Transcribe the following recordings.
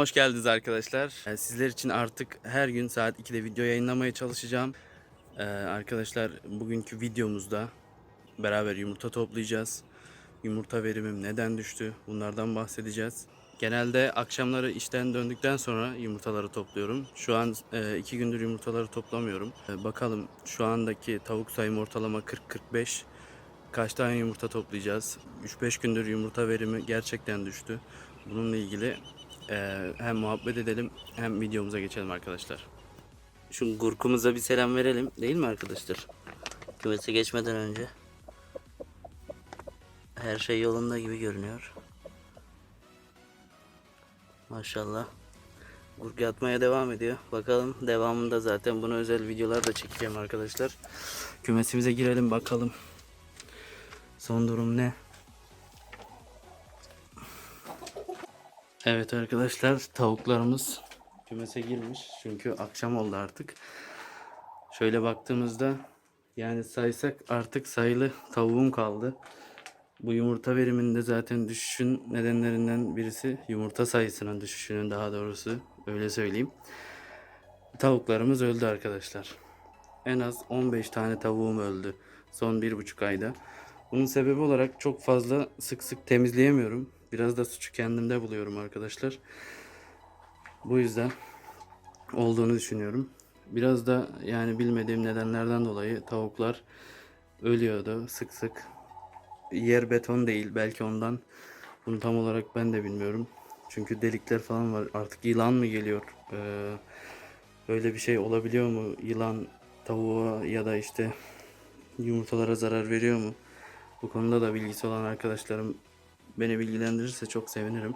Hoş geldiniz arkadaşlar. Ee, Sizler için artık her gün saat 2'de video yayınlamaya çalışacağım. Ee, arkadaşlar bugünkü videomuzda beraber yumurta toplayacağız. Yumurta verimim neden düştü bunlardan bahsedeceğiz. Genelde akşamları işten döndükten sonra yumurtaları topluyorum. Şu an e, iki gündür yumurtaları toplamıyorum. E, bakalım şu andaki tavuk sayım ortalama 40-45. Kaç tane yumurta toplayacağız? 3-5 gündür yumurta verimi gerçekten düştü. Bununla ilgili e, hem muhabbet edelim hem videomuza geçelim arkadaşlar. Şu gurkumuza bir selam verelim değil mi arkadaşlar? Kümese geçmeden önce. Her şey yolunda gibi görünüyor. Maşallah. Gurk yatmaya devam ediyor. Bakalım devamında zaten bunu özel videolar da çekeceğim arkadaşlar. Kümesimize girelim bakalım. Son durum ne? Evet arkadaşlar tavuklarımız kümese girmiş. Çünkü akşam oldu artık. Şöyle baktığımızda yani saysak artık sayılı tavuğum kaldı. Bu yumurta veriminde zaten düşüşün nedenlerinden birisi yumurta sayısının düşüşünün daha doğrusu öyle söyleyeyim. Tavuklarımız öldü arkadaşlar. En az 15 tane tavuğum öldü son bir buçuk ayda. Bunun sebebi olarak çok fazla sık sık temizleyemiyorum. Biraz da suçu kendimde buluyorum arkadaşlar. Bu yüzden olduğunu düşünüyorum. Biraz da yani bilmediğim nedenlerden dolayı tavuklar ölüyordu sık sık. Yer beton değil belki ondan. Bunu tam olarak ben de bilmiyorum. Çünkü delikler falan var. Artık yılan mı geliyor? Ee, öyle bir şey olabiliyor mu? Yılan tavuğa ya da işte yumurtalara zarar veriyor mu? Bu konuda da bilgisi olan arkadaşlarım beni bilgilendirirse çok sevinirim.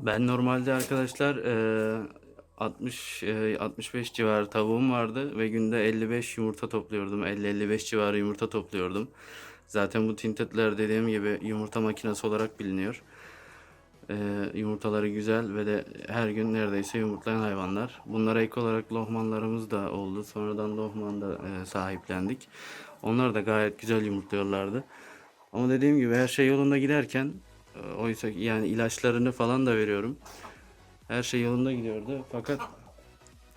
Ben normalde arkadaşlar eee, 60 eee, 65 civarı tavuğum vardı ve günde 55 yumurta topluyordum. 50-55 civarı yumurta topluyordum. Zaten bu tintetler dediğim gibi yumurta makinesi olarak biliniyor. Eee, yumurtaları güzel ve de her gün neredeyse yumurtlayan hayvanlar. Bunlara ek olarak lohmanlarımız da oldu. Sonradan lohman da eee, sahiplendik. Onlar da gayet güzel yumurtluyorlardı. Ama dediğim gibi her şey yolunda giderken e, oysa yani ilaçlarını falan da veriyorum. Her şey yolunda gidiyordu. Fakat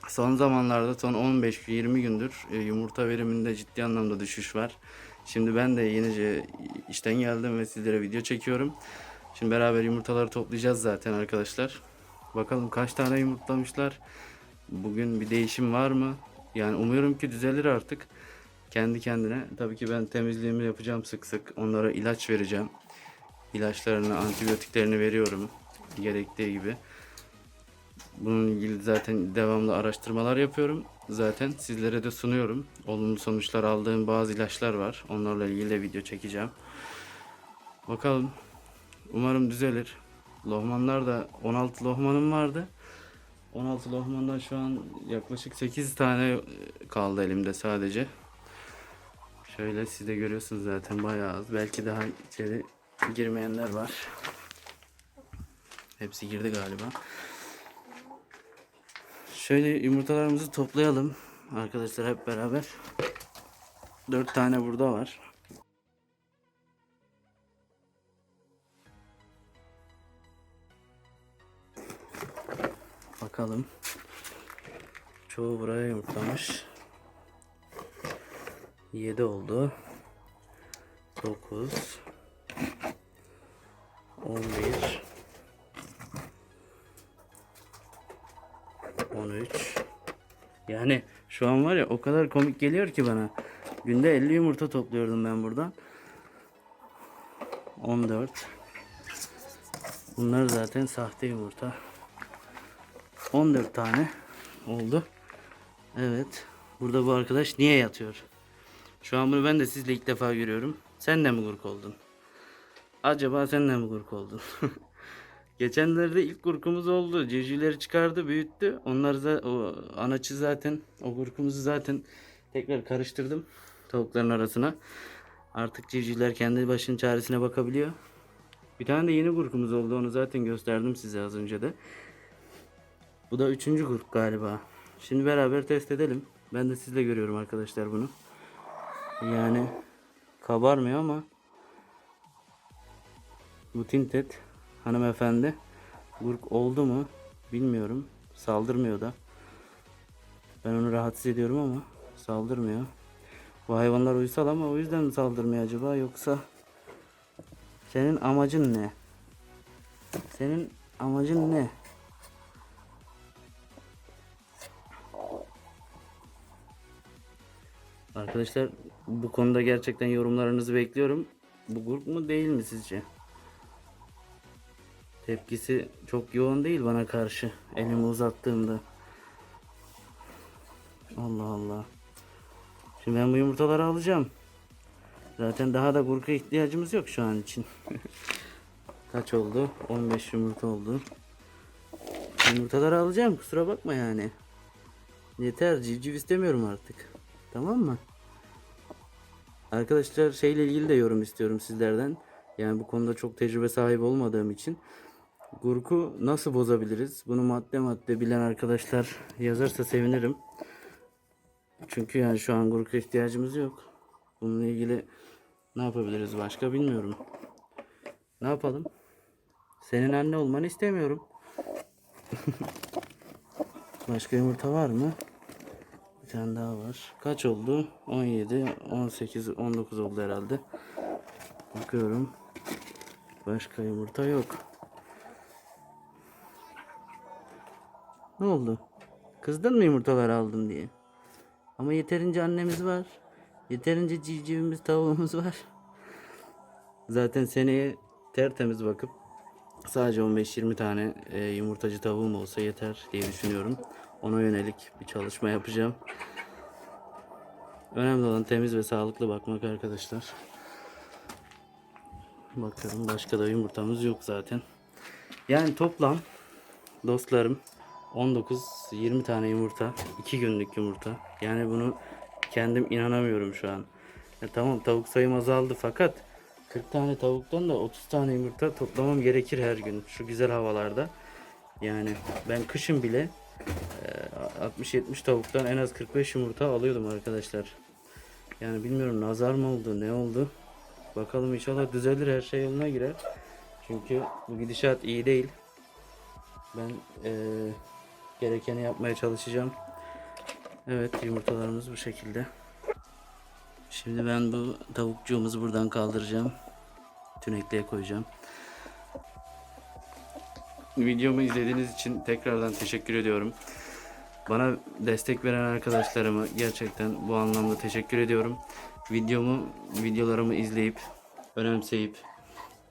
son zamanlarda son 15-20 gündür e, yumurta veriminde ciddi anlamda düşüş var. Şimdi ben de yenice işten geldim ve sizlere video çekiyorum. Şimdi beraber yumurtaları toplayacağız zaten arkadaşlar. Bakalım kaç tane yumurtlamışlar. Bugün bir değişim var mı? Yani umuyorum ki düzelir artık kendi kendine. Tabii ki ben temizliğimi yapacağım sık sık. Onlara ilaç vereceğim. İlaçlarını, antibiyotiklerini veriyorum gerektiği gibi. Bunun ilgili zaten devamlı araştırmalar yapıyorum. Zaten sizlere de sunuyorum. Olumlu sonuçlar aldığım bazı ilaçlar var. Onlarla ilgili de video çekeceğim. Bakalım. Umarım düzelir. Lohmanlar da 16 lohmanım vardı. 16 lohmandan şu an yaklaşık 8 tane kaldı elimde sadece. Şöyle siz de görüyorsunuz zaten bayağı az. Belki daha içeri girmeyenler var. Hepsi girdi galiba. Şöyle yumurtalarımızı toplayalım. Arkadaşlar hep beraber. 4 tane burada var. Bakalım. Çoğu buraya yumurtlamış. 7 oldu. 9 11 13 Yani şu an var ya o kadar komik geliyor ki bana. Günde 50 yumurta topluyordum ben buradan. 14 Bunlar zaten sahte yumurta. 14 tane oldu. Evet. Burada bu arkadaş niye yatıyor? Şu an bunu ben de sizle ilk defa görüyorum. Sen de mi gurk oldun? Acaba sen de mi gurk oldun? Geçenlerde ilk gurkumuz oldu. Civcivleri çıkardı, büyüttü. Onlar da o anaçı zaten o gurkumuzu zaten tekrar karıştırdım tavukların arasına. Artık civcivler kendi başının çaresine bakabiliyor. Bir tane de yeni gurkumuz oldu. Onu zaten gösterdim size az önce de. Bu da üçüncü grup galiba. Şimdi beraber test edelim. Ben de sizle görüyorum arkadaşlar bunu. Yani kabarmıyor ama bu tintet hanımefendi. Gurk oldu mu bilmiyorum. Saldırmıyor da. Ben onu rahatsız ediyorum ama saldırmıyor. Bu hayvanlar uysal ama o yüzden mi saldırmıyor acaba yoksa senin amacın ne? Senin amacın ne? Arkadaşlar bu konuda gerçekten yorumlarınızı bekliyorum. Bu grup mu değil mi sizce? Tepkisi çok yoğun değil bana karşı. Elimi uzattığımda. Allah Allah. Şimdi ben bu yumurtaları alacağım. Zaten daha da gurka ihtiyacımız yok şu an için. Kaç oldu? 15 yumurta oldu. Yumurtaları alacağım kusura bakma yani. Yeter civciv istemiyorum artık. Tamam mı? Arkadaşlar şeyle ilgili de yorum istiyorum sizlerden. Yani bu konuda çok tecrübe sahibi olmadığım için. Gurku nasıl bozabiliriz? Bunu madde madde bilen arkadaşlar yazarsa sevinirim. Çünkü yani şu an gurka ihtiyacımız yok. Bununla ilgili ne yapabiliriz başka bilmiyorum. Ne yapalım? Senin anne olmanı istemiyorum. Başka yumurta var mı? Tane daha var. Kaç oldu? 17, 18, 19 oldu herhalde. Bakıyorum. Başka yumurta yok. Ne oldu? Kızdın mı yumurtalar aldın diye? Ama yeterince annemiz var. Yeterince civcivimiz, tavuğumuz var. Zaten seneye tertemiz bakıp sadece 15-20 tane e, yumurtacı tavuğum olsa yeter diye düşünüyorum. Ona yönelik bir çalışma yapacağım. Önemli olan temiz ve sağlıklı bakmak arkadaşlar. Bakıyorum başka da yumurtamız yok zaten. Yani toplam dostlarım 19-20 tane yumurta. 2 günlük yumurta. Yani bunu kendim inanamıyorum şu an. Ya tamam tavuk sayım azaldı fakat 40 tane tavuktan da 30 tane yumurta toplamam gerekir her gün. Şu güzel havalarda. Yani ben kışın bile e, 60-70 tavuktan en az 45 yumurta alıyordum arkadaşlar. Yani bilmiyorum nazar mı oldu ne oldu. Bakalım inşallah düzelir her şey yoluna girer. Çünkü bu gidişat iyi değil. Ben eee, gerekeni yapmaya çalışacağım. Evet yumurtalarımız bu şekilde. Şimdi ben bu tavukcuğumuzu buradan kaldıracağım. Tünekliğe koyacağım. Videomu izlediğiniz için tekrardan teşekkür ediyorum. Bana destek veren arkadaşlarımı gerçekten bu anlamda teşekkür ediyorum. Videomu, videolarımı izleyip, önemseyip,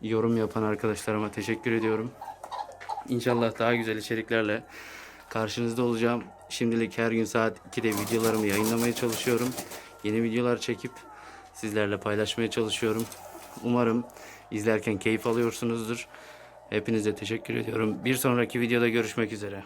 yorum yapan arkadaşlarıma teşekkür ediyorum. İnşallah daha güzel içeriklerle karşınızda olacağım. Şimdilik her gün saat 2'de videolarımı yayınlamaya çalışıyorum. Yeni videolar çekip sizlerle paylaşmaya çalışıyorum. Umarım izlerken keyif alıyorsunuzdur. Hepinize teşekkür ediyorum. Bir sonraki videoda görüşmek üzere.